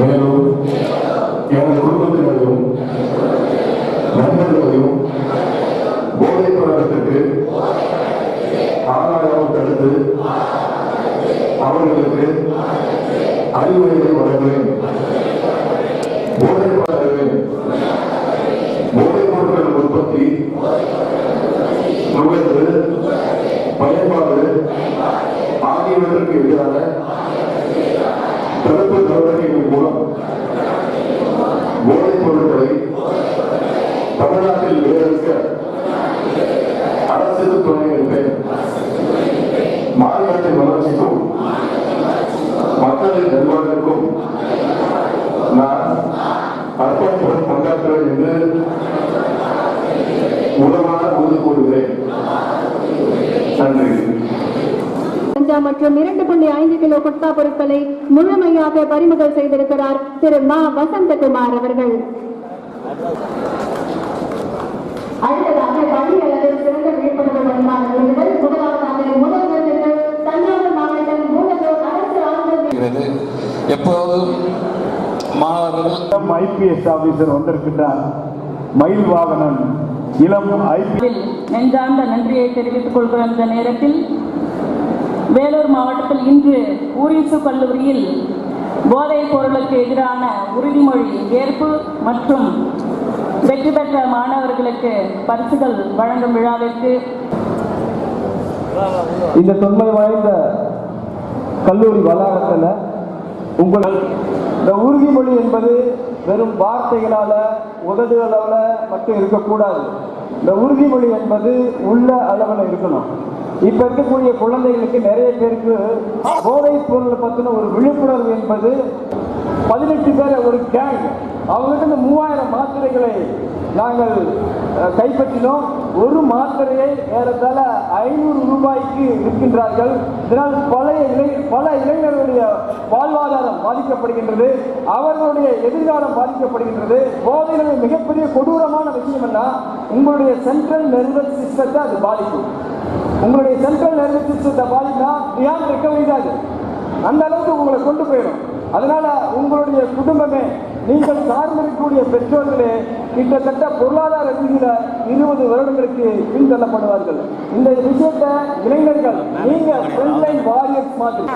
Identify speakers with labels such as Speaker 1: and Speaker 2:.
Speaker 1: மேலும் எனது குடும்பத்தினரையும் நண்பர்களையும் போதை பழக்கத்திற்கு ஆளாகாமல் தடுத்து அவர்களுக்கு அறிவுரைகளை வழங்குவேன். போதை பழக்கவேன் போதை பொருட்கள் உற்பத்தி நுகர்வு பயன்பாடு ஆகியவற்றுக்கு எதிரான தடுப்பு நடவடிக்கைகள் மூலம் போதைப் பொருட்களை தமிழ்நாட்டில் வேறறுக்க அரசுக்கு துணை இருப்பேன் மாநிலத்தின் வளர்ச்சிக்கும் மக்களின் நிர்வாகத்திற்கும் நான் அர்ப்பணிப்புடன் பங்காற்றுவேன் என்று உளமான உறுதி கூறுகிறேன். நன்றி.
Speaker 2: மற்றும் இரண்டு புள்ளி ஐந்து கிலோ குட்கா பொருட்களை முழுமையாக பறிமுதல் செய்திருக்கிறார் திரு மா வசந்தகுமார் அவர்கள். அடுத்ததாக பள்ளி சிறந்த விழிப்புணர்வு முதலாவதாக முதல் அரசு ஆளுநர்
Speaker 3: எப்போதும் மாணவர்கள்
Speaker 4: ஐபிஎஸ் ஆபீசர் வந்திருக்கின்றார். மயில் வாகனன். இளம் ஐபி
Speaker 5: இதில் நெஞ்சார்ந்த நன்றியை தெரிவித்துக் கொள்கிற இந்த நேரத்தில் வேலூர் மாவட்டத்தில் இன்று ஊரிசு கல்லூரியில் போதைப் பொருளுக்கு எதிரான உறுதிமொழி ஏற்பு மற்றும் வெற்றி பெற்ற மாணவர்களுக்கு பரிசுகள் வழங்கும் விழாவிற்கு
Speaker 4: இந்த தொன்மை வாய்ந்த கல்லூரி வளாகத்தில் உங்கள் இந்த உறுதிமொழி என்பது வெறும் வார்த்தைகளால அளவில் மட்டும் இருக்கக்கூடாது. இந்த உறுதிமொழி என்பது உள்ள அளவில் இருக்கணும். இப்ப இருக்கக்கூடிய குழந்தைகளுக்கு நிறைய பேருக்கு போதைப் பொருளை பற்றின ஒரு விழிப்புணர்வு என்பது பதினெட்டு பேர் ஒரு கேங் அவங்ககிட்ட இந்த மூவாயிரம் மாத்திரைகளை நாங்கள் கைப்பற்றினோம். ஒரு மாத்திரையை ஏறத்தாழ ஐநூறு ரூபாய்க்கு விற்கின்றார்கள். இதனால் பல இளை பல இளைஞர்களுடைய வாழ்வாதாரம் பாதிக்கப்படுகின்றது. அவர்களுடைய எதிர்காலம் பாதிக்கப்படுகின்றது. போதையில் மிகப்பெரிய கொடூரமான விஷயம் என்ன? உங்களுடைய சென்ட்ரல் நர்வஸ் சிஸ்டத்தை அது பாதிக்கும். உங்களுடைய சென்ட்ரல் நர்வஸ் சிஸ்டத்தை பாதித்தா பியாண்ட் ரெக்கவரி தான் அந்த அளவுக்கு உங்களை கொண்டு போயிடும். அதனால உங்களுடைய குடும்பமே நீங்கள் சார்ந்திருக்கக்கூடிய பெற்றோர்களே கிட்டத்தட்ட பொருளாதார ரீதியில இருபது வருடங்களுக்கு பின்தள்ளப்படுவார்கள் இந்த விஷயத்தை இளைஞர்கள் நீங்க ஃப்ரண்ட்லைன் வாரியர்ஸ் மாதிரி.